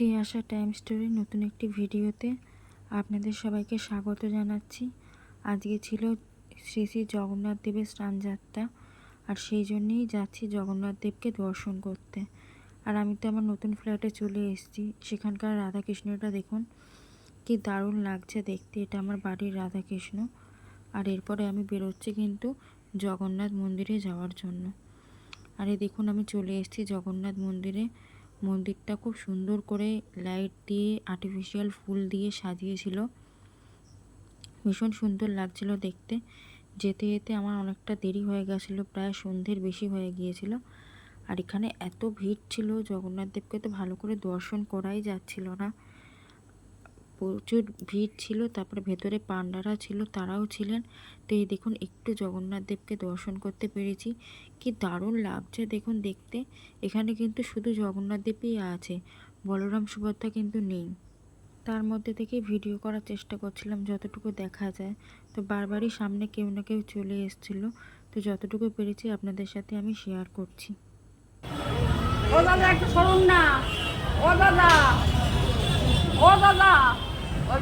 Tiyasha time story নতুন একটি ভিডিওতে আপনাদের সবাইকে স্বাগত জানাচ্ছি। আজকে ছিল শ্রী শ্রী জগন্নাথ দেবের স্নানযাত্রা আর সেই জন্যেই যাচ্ছি জগন্নাথ দেবকে দর্শন করতে। আর আমি তো আমার নতুন ফ্ল্যাটে চলে এসেছি। সেখানকার রাধাকৃষ্ণটা দেখুন, কি দারুণ লাগছে দেখতে। এটা আমার বাড়ির রাধাকৃষ্ণ। আর এরপরে আমি বেরোচ্ছি কিন্তু জগন্নাথ মন্দিরে যাওয়ার জন্য। আর এই দেখুন, আমি চলে এসেছি জগন্নাথ মন্দিরে। মন্দিরটা খুব সুন্দর করে লাইট দিয়ে আর্টিফিশিয়াল ফুল দিয়ে সাজিয়েছিল। ভীষণ সুন্দর লাগছিল দেখতে। যেতে যেতে আমার অনেকটা দেরি হয়ে গেছিল, প্রায় সন্ধ্যের বেশি হয়ে গিয়েছিল। আর এখানে এত ভিড় ছিল জগন্নাথ দেবকে তো ভালো করে দর্শন করাই যাচ্ছিল না। প্রচুর ভিড় ছিল, তারপরে ভেতরে পান্ডারা ছিল, তারাও ছিলেন। তো এই দেখুন, একটু জগন্নাথ দেবকে দর্শন করতে পেরেছি। কি দারুণ লাগছে দেখুন দেখতে। এখানে কিন্তু শুধু জগন্নাথ দেবই আছে, বলরাম সুভদ্রা কিন্তু নেই। তার মধ্যে থেকে ভিডিও করার চেষ্টা করছিলাম, যতটুকু দেখা যায়। তো বারবারই সামনে কেউ না কেউ চলে এসেছিল। তো যতটুকু পেরেছি আপনাদের সাথে আমি শেয়ার করছি। ও দাদা, একটু সরুন না। ও দাদা। ও দাদা। এই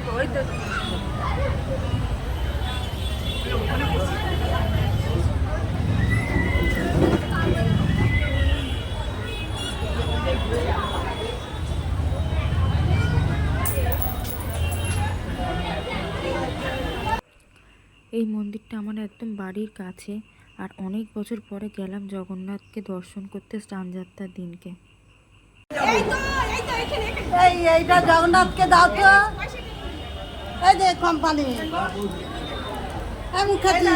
মন্দিরটা আমার একদম বাড়ির কাছে, আর অনেক বছর পরে গেলাম জগন্নাথকে দর্শন করতে স্নানযাত্রার দিনকে। এই, এইটা জগন্নাথকে দাও তো। এই যে কোম্পানি এই মুখার্জি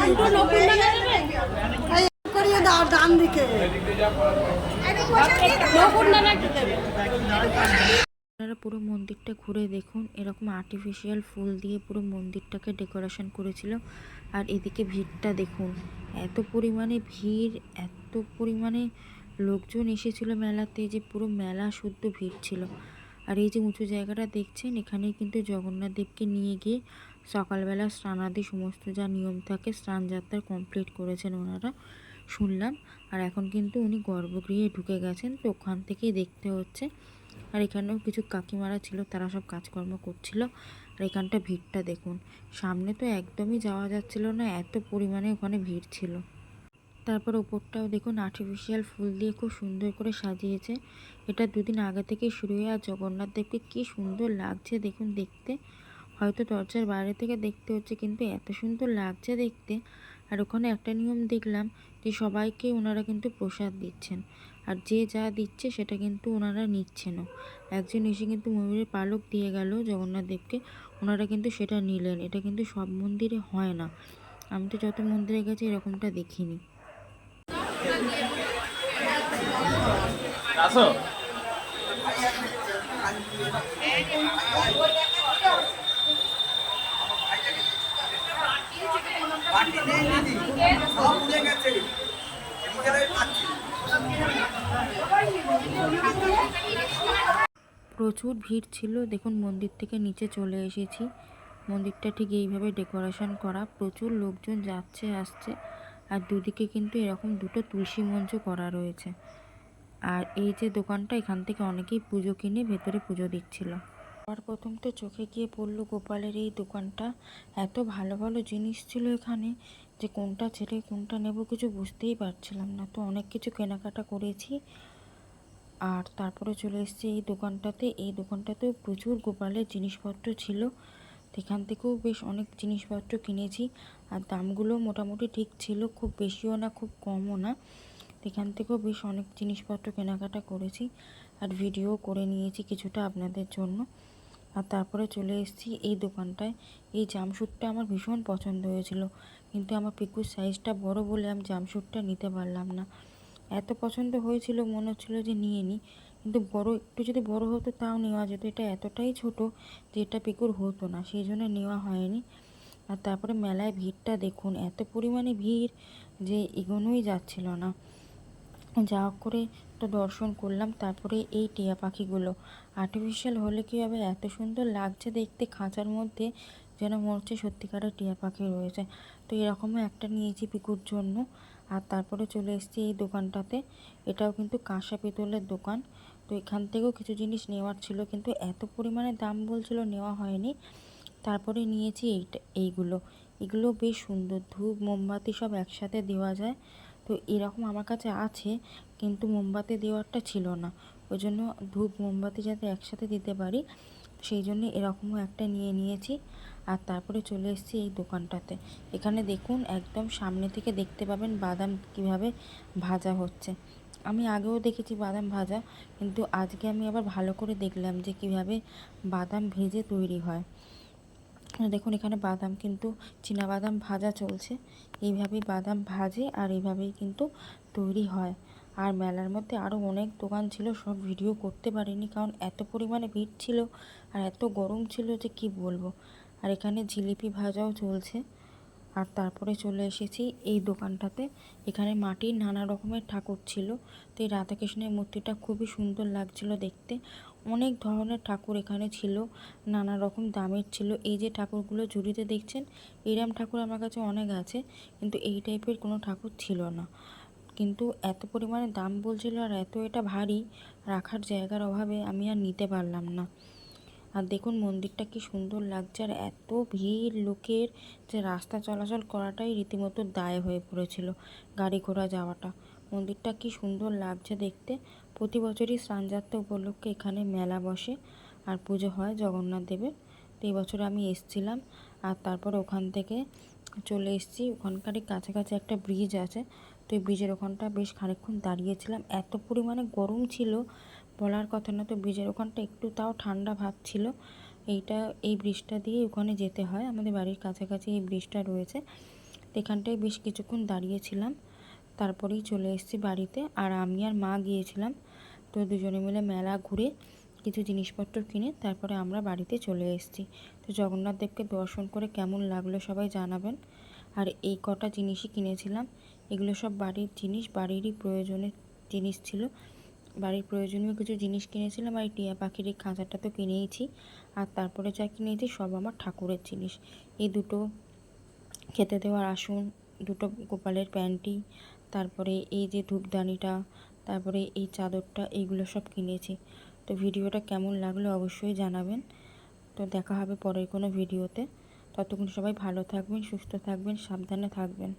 করিয়ে দাও ডান দিকে। আপনারা পুরো মন্দিরটা ঘুরে দেখুন এরকম আর্টিফিশিয়াল ফুল দিয়ে পুরো মন্দিরটাকে ডেকোরেশন করেছিল। আর এদিকে ভিড়টা দেখুন এত পরিমাণে ভিড় এত পরিমাণে লোকজন এসেছিল মেলাতে যে পুরো মেলা শুদ্ধ ভিড় ছিল। আর এই যে উঁচু জায়গাটা দেখছেন এখানে কিন্তু জগন্নাথ দেবকে নিয়ে গিয়ে সকালবেলা স্নানাদি সমস্ত যা নিয়ম থাকে স্নান যাত্রা কমপ্লিট করেছেন ওনারা, শুনলাম। আর এখন কিন্তু উনি গর্ভগৃহে ঢুকে গেছেন, তো ওখান থেকেই দেখতে হচ্ছে। আর এখানেও কিছু কাকিমারা ছিল, তারা সব কাজকর্ম করছিল। আর এখানটা ভিড়টা দেখুন, সামনে তো একদমই যাওয়া যাচ্ছিল না, এত পরিমাণে ওখানে ভিড় ছিল। তারপর ওপরটাও দেখুন আর্টিফিশিয়াল ফুল দিয়ে খুব সুন্দর করে সাজিয়েছে। এটা দুদিন আগে থেকে শুরু হয়ে আর জগন্নাথ দেবকে কী সুন্দর লাগছে দেখুন দেখতে। হয়তো দরজার বাইরে থেকে দেখতে হচ্ছে কিন্তু এত সুন্দর লাগছে দেখতে। আর ওখানে একটা নিয়ম দেখলাম যে সবাইকে ওনারা কিন্তু প্রসাদ দিচ্ছেন। আর যে যা দিচ্ছে সেটা কিন্তু ওনারা নিচ্ছেনও। একজন এসে কিন্তু ময়ূরের পালক দিয়ে গেল জগন্নাথ দেবকে। ওনারা কিন্তু সেটা নিলেন। এটা কিন্তু সব মন্দিরে হয় না। আমি তো যত মন্দিরে গেছি এরকমটা দেখিনি। আসো। প্রচুর ভিড় ছিল, দেখুন মন্দির থেকে নিচে চলে এসেছি। মন্দিরটা ঠিক এইভাবে ডেকোরেশন করা, প্রচুর লোকজন যাচ্ছে, আসছে। আর দুদিকে কিন্তু এরকম দুটো তুলসী মঞ্চ করা রয়েছে। আর এই যে দোকানটা, এখান থেকে অনেকেই পুজো কিনে ভেতরে পুজো দিচ্ছিল। আর প্রথম তো চোখে গিয়ে পড়ল গোপালের এই দোকানটা। এত ভালো ভালো জিনিস ছিল এখানে যে কোনটা ছেড়ে কোনটা নেব কিছু বুঝতেই পারছিলাম না। তো অনেক কিছু কেনাকাটা করেছি আর তারপরে চলে এসেছি এই দোকানটাতে। এই দোকানটাতেও প্রচুর গোপালের জিনিসপত্র ছিল। সেখান থেকেও বেশ অনেক জিনিসপত্র কিনেছি। আর দামগুলো মোটামুটি ঠিক ছিল, খুব বেশিও না, খুব কমও না। এখান থেকেও বেশ অনেক জিনিসপত্র কেনাকাটা করেছি আর ভিডিও করে নিয়েছি কিছুটা আপনাদের জন্য। আর তারপরে চলে এসেছি এই দোকানটায়। এই জামশুটটা আমার ভীষণ পছন্দ হয়েছিল, কিন্তু আমার পিকুর সাইজটা বড় বলে আমি জামশুটটা নিতে পারলাম না। এত পছন্দ হয়েছিল, মনে হচ্ছিল যে নিয়ে নিই কিন্তু বড়, একটু যদি বড় হতো তাও নেওয়া যেত। এটা এতটাই ছোট যে এটা পিকুর হতো না, সেই জন্য নেওয়া হয়নি। আর তারপরে মেলায় ভিড়টা দেখুন, এত পরিমাণে ভিড় যে এগোনোই যাচ্ছিল না। যা করে তো দর্শন করলাম, তারপরে এই টিয়া পাখিগুলো। আর্টিফিশিয়াল হলে কী হবে? এত সুন্দর লাগছে দেখতে, খাঁচার মধ্যে যেন মনে হচ্ছে সত্যিকারের টিয়া পাখি রয়েছে। তো এরকমও একটা নিয়েছি পিকুর জন্য। আর তারপরে চলে এসেছি এই দোকানটাতে। এটাও কিন্তু কাঁসা পিতলের দোকান। তো এখান থেকেও কিছু জিনিস নেওয়ার ছিল, কিন্তু এত পরিমাণে দাম বলছিল নেওয়া হয়নি। তারপরে নিয়েছি এইটা, এইগুলো। এগুলো বেশ সুন্দর, ধূপ, মোমবাতি সব একসাথে দেওয়া যায়। তো এরকম আমার কাছে আছে, কিন্তু মোমবাতি দেওয়ারটা ছিল না। ওই জন্য ধূপ, মোমবাতি যাতে একসাথে দিতে পারি, সেই জন্য এরকমও একটা নিয়ে নিয়েছি। আর তারপরে চলে এসেছি এই দোকানটাতে। এখানে দেখুন, একদম সামনে থেকে দেখতে পাবেন বাদাম কীভাবে ভাজা হচ্ছে। আমি আগেও দেখেছি বাদাম ভাজা, কিন্তু আজকে আমি আবার ভালো করে দেখলাম যে কীভাবে বাদাম ভেজে তৈরি হয়। দেখুন, এখানে বাদাম কিন্তু বাদাম ভাজা চলছে। এইভাবেই বাদাম ভাজে আর এইভাবেই কিন্তু তৈরি হয়। আর মেলার মধ্যে আরও অনেক দোকান ছিল, সব ভিডিও করতে পারিনি, কারণ এত পরিমাণে ভিড় ছিল আর এত গরম ছিল যে কি বলব। আর এখানে জিলিপি ভাজাও চলছে। আর তারপরে চলে এসেছি এই দোকানটাতে। এখানে মাটির নানা রকমের ঠাকুর ছিল। তো এই রাধাকৃষ্ণের মূর্তিটা খুবই সুন্দর লাগছিল দেখতে। অনেক ধরনের ঠাকুর এখানে ছিল, নানা রকম দামের ছিল। এই যে ঠাকুরগুলো ঝুড়িতে দেখছেন, এরম ঠাকুর আমার কাছে অনেক আছে, কিন্তু এই টাইপের কোনো ঠাকুর ছিল না। কিন্তু এত পরিমাণে দাম বলছিল আর এত এটা ভারী, রাখার জায়গার অভাবে আমি আর নিতে পারলাম না। আর দেখুন মন্দিরটা কি সুন্দর লাগছে আর এত ভিড় লোকের যে রাস্তা চলাচল করাটাই রীতিমতো দায় হয়ে পড়েছিল গাড়ি ঘোড়া যাওয়াটা। মন্দিরটা কি সুন্দর লাগছে দেখতে। প্রতি বছরই স্নানযাত্রা উপলক্ষে এখানে মেলা বসে আর পুজো হয় জগন্নাথ দেবের। তো এই বছর আমি এসছিলাম আর তারপর ওখান থেকে চলে এসেছি। ওখানকারই কাছাকাছি একটা ব্রিজ আছে। তো এই ব্রিজের ওখানটা বেশ খানিকক্ষণ দাঁড়িয়েছিলাম। এত পরিমাণে গরম ছিল বলার কথা না, তো ব্রিজের ওখানটা একটু তাও ঠান্ডা ভাব ছিল। এইটা, এই ব্রিজটা দিয়ে ওখানে যেতে হয়। আমাদের বাড়ির কাছাকাছি এই ব্রিজটা রয়েছে। এখানটায় বেশ কিছুক্ষণ দাঁড়িয়েছিলাম তারপরেই চলে এসেছি বাড়িতে। আর আমি আর মা গিয়েছিলাম। তো দুজনে মিলে মেলা ঘুরে কিছু জিনিসপত্র কিনে তারপরে আমরা বাড়িতে চলে এসেছি। তো জগন্নাথ দেবকে দর্শন করে কেমন লাগল সবাই জানাবেন। আর এই কটা জিনিসই কিনেছিলাম। এগুলো সব বাড়ির জিনিস, বাড়িরই প্রয়োজনের জিনিস ছিল। বাড়ির প্রয়োজনীয় কিছু জিনিস কিনেছিলাম আর টিয়া পাখির এই খাঁচাটা তো কিনেইছি। আর তারপরে যা কিনেছি সব আমার ঠাকুরের জিনিস। এই দুটো খেতে দেওয়ার আসন, দুটো গোপালের প্যান্টি, তারপরে এই যে ধূপদানিটা, তারপরে এই চাদরটা, এইগুলো সব কিনেছি। তো ভিডিওটা কেমন লাগল অবশ্যই জানাবেন। তো দেখা হবে পরের কোনো ভিডিওতে। ততক্ষণ সবাই ভালো থাকবেন, সুস্থ থাকবেন, সাবধানে থাকবেন।